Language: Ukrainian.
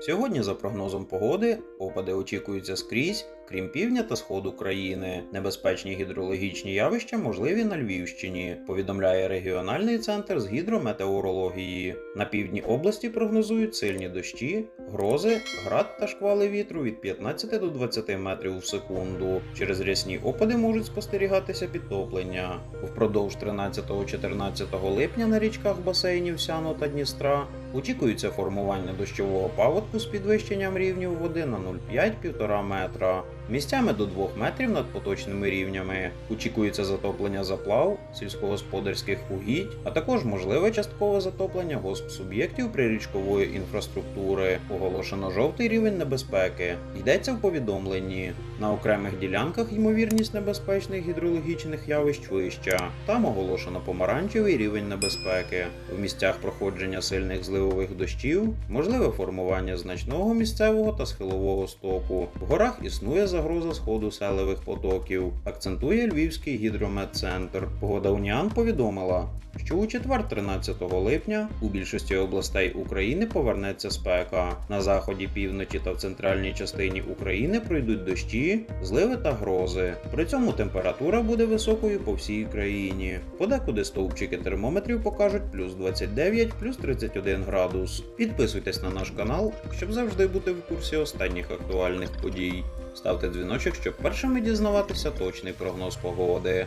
Сьогодні, за прогнозом погоди, опади очікуються скрізь, крім півдня та сходу країни. Небезпечні гідрологічні явища можливі на Львівщині, повідомляє регіональний центр з гідрометеорології. На півдні області прогнозують сильні дощі, грози, град та шквали вітру від 15 до 20 метрів в секунду. Через рясні опади можуть спостерігатися підтоплення. Впродовж 13-14 липня на річках басейнів Сяно та Дністра очікується формування дощового паводку з підвищенням рівнів води на 0,5-1,5 метра. Місцями до 2 метрів над поточними рівнями. Очікується затоплення заплав, сільськогосподарських угідь, а також можливе часткове затоплення госпсуб'єктів прирічкової інфраструктури. Оголошено жовтий рівень небезпеки. Йдеться в повідомленні. На окремих ділянках ймовірність небезпечних гідрологічних явищ вища. Там оголошено помаранчевий рівень небезпеки. В місцях проходження сильних зливових дощів можливе формування значного місцевого та схилового стоку. В горах існує загроза сходу селевих потоків, акцентує Львівський гідрометцентр. Погода Уніан повідомила, що у четвер 13 липня у більшості областей України повернеться спека. На заході, півночі та в центральній частині України пройдуть дощі, зливи та грози. При цьому температура буде високою по всій країні. Подекуди стовпчики термометрів покажуть плюс 29, плюс 31 градус. Підписуйтесь на наш канал, щоб завжди бути в курсі останніх актуальних подій. Ставте дзвіночок, щоб першими дізнаватися точний прогноз погоди.